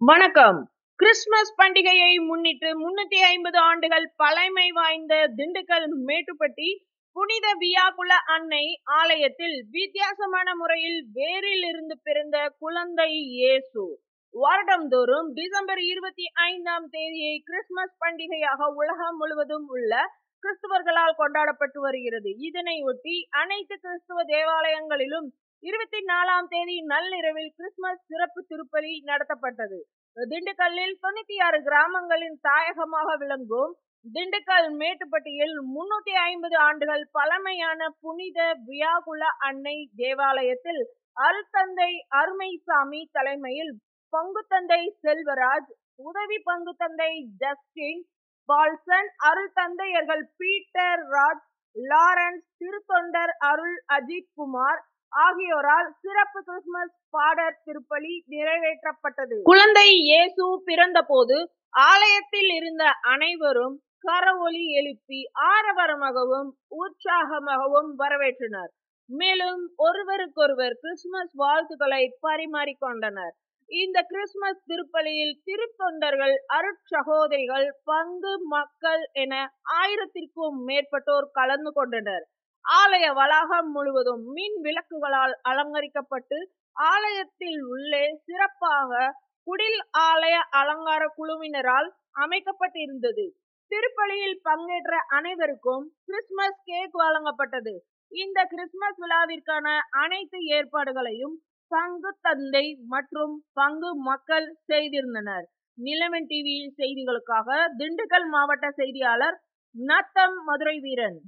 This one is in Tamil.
வணக்கம். கிறிஸ்துமஸ் பண்டிகையை முன்னிட்டு முன்னூத்தி ஐம்பது ஆண்டுகள் பழமை வாய்ந்த திண்டுக்கல் மேட்டுப்பட்டி புனித வியாகுல அன்னை ஆலயத்தில் வித்தியாசமான முறையில் வேரில் இருந்து பிறந்த குழந்தை இயேசு. வருடந்தோறும் டிசம்பர் இருபத்தி ஐந்தாம் தேதியை கிறிஸ்துமஸ் பண்டிகையாக உலகம் முழுவதும் உள்ள கிறிஸ்துவர்களால் கொண்டாடப்பட்டு வருகிறது. இதனை ஒட்டி அனைத்து கிறிஸ்துவ தேவாலயங்களிலும் இருபத்தி நாலாம் தேதி நள்ளிரவில் கிறிஸ்துமஸ் சிறப்பு திருப்பலி நடத்தப்பட்டது. திண்டுக்கல்லில் தொண்ணூத்தி ஆறு கிராமங்களின் தாயகமாக விளங்கும் திண்டுக்கல் மேட்டுப்பட்டியில் முன்னூத்தி ஐம்பது ஆண்டுகள் பழமையான புனித வியாகுல அன்னை தேவாலயத்தில் அருத்தந்தை அருமைசாமி தலைமையில் பங்குத்தந்தை செல்வராஜ் உதவி பங்குத்தந்தை ஜஸ்டின் பால்சன் அருள் தந்தையர்கள் பீட்டர் ராஜ் லாரன்ஸ் திருத்தொண்டர் அருள் அஜித் குமார் ஆகியோரால் சிறப்பு கிறிஸ்துமஸ் பாடர் திருப்பலி நிறைவேற்றப்பட்டது. குழந்தை இயேசு பிறந்தபோது ஆலயத்தில் இருந்த அனைவரும் கரவொலி எழுப்பி ஆரவாரமாகவும் உற்சாகமாகவும் வரவேற்றனர். மேலும் ஒருவருக்கொருவர் கிறிஸ்துமஸ் வாழ்த்துக்களை பரிமாறிக்கொண்டனர். இந்த கிறிஸ்துமஸ் திருப்பலியில் திருத்தொண்டர்கள் அருட்சகோதரிகள் பங்கு மக்கள் என ஆயிரத்திற்கும் மேற்பட்டோர் கலந்து கொண்டனர். ஆலய வளாகம் முழுவதும் மின் விளக்குகளால் அலங்கரிக்கப்பட்டு ஆலயத்தில் உள்ளே சிறப்பாக குடில் ஆலய அலங்கார குழுவினரால் அமைக்கப்பட்டிருந்தது. திருப்பலியில் பங்கேற்ற அனைவருக்கும் கிறிஸ்துமஸ் கேக் வழங்கப்பட்டது. இந்த கிறிஸ்துமஸ் விழாவிற்கான அனைத்து ஏற்பாடுகளையும் பங்கு தந்தை மற்றும் பங்கு மக்கள் செய்திருந்தனர். நிலவன் டிவி செய்திகளுக்காக திண்டுக்கல் மாவட்ட செய்தியாளர் நத்தம் மதுரை வீரன்.